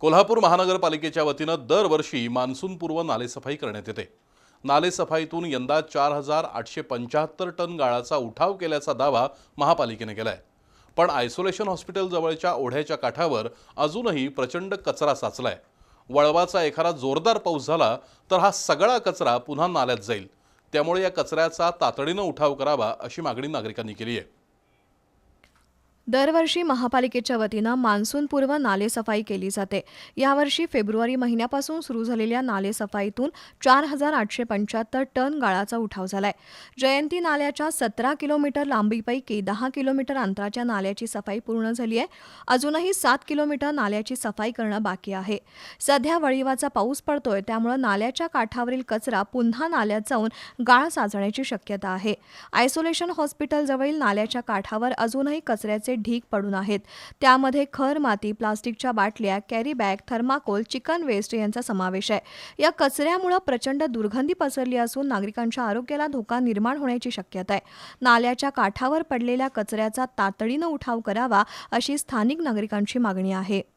कोल्हापूर महानगरपालिकेच्या वतीनं दरवर्षी मान्सूनपूर्व नालेसफाई करण्यात येते. नालेसफाईतून यंदा चार हजार आठशे पंच्याहत्तर टन गाळाचा उठाव केल्याचा दावा महापालिकेने केलाय. पण आयसोलेशन हॉस्पिटलजवळच्या ओढ्याच्या काठावर अजूनही प्रचंड कचरा साचलाय. वळवाचा एखादा जोरदार पाऊस झाला तर हा सगळा कचरा पुन्हा नाल्यात जाईल. त्यामुळे या कचऱ्याचा तातडीनं उठाव करावा अशी मागणी नागरिकांनी केली आहे. दरवर्षी महापालिकेच्या वतीनं मान्सूनपूर्व नालेसफाई केली जाते. यावर्षी फेब्रुवारी महिन्यापासून सुरू झालेल्या नालेसफाईतून चार हजार आठशे पंच्याहत्तर टन गाळाचा उठाव झालाय. जयंती नाल्याच्या सतरा किलोमीटर लांबीपैकी दहा किलोमीटर अंतराच्या नाल्याची सफाई पूर्ण झाली आहे. अजूनही सात किलोमीटर नाल्याची सफाई करणं बाकी आहे. सध्या वळिवाचा पाऊस पडतोय त्यामुळे नाल्याच्या काठावरील कचरा पुन्हा नाल्यात जाऊन गाळ साचण्याची शक्यता आहे. आयसोलेशन हॉस्पिटलजवळील नाल्याच्या काठावर अजूनही कचऱ्याचे ढीग पडून आहेत. त्यामध्ये खर माती प्लास्टिकच्या बाटल्या carry bag thermocol chicken waste यांचा समावेश आहे. या कचऱ्यामुळे प्रचंड दुर्गंधी पसरली असून नागरिकांच्या आरोग्याला धोका निर्माण होण्याची शक्यता आहे. नाल्याच्या काठावर पडलेल्या कचऱ्याचा तातडीनं उठाव करावा अशी स्थानिक नागरिकांची मागणी आहे.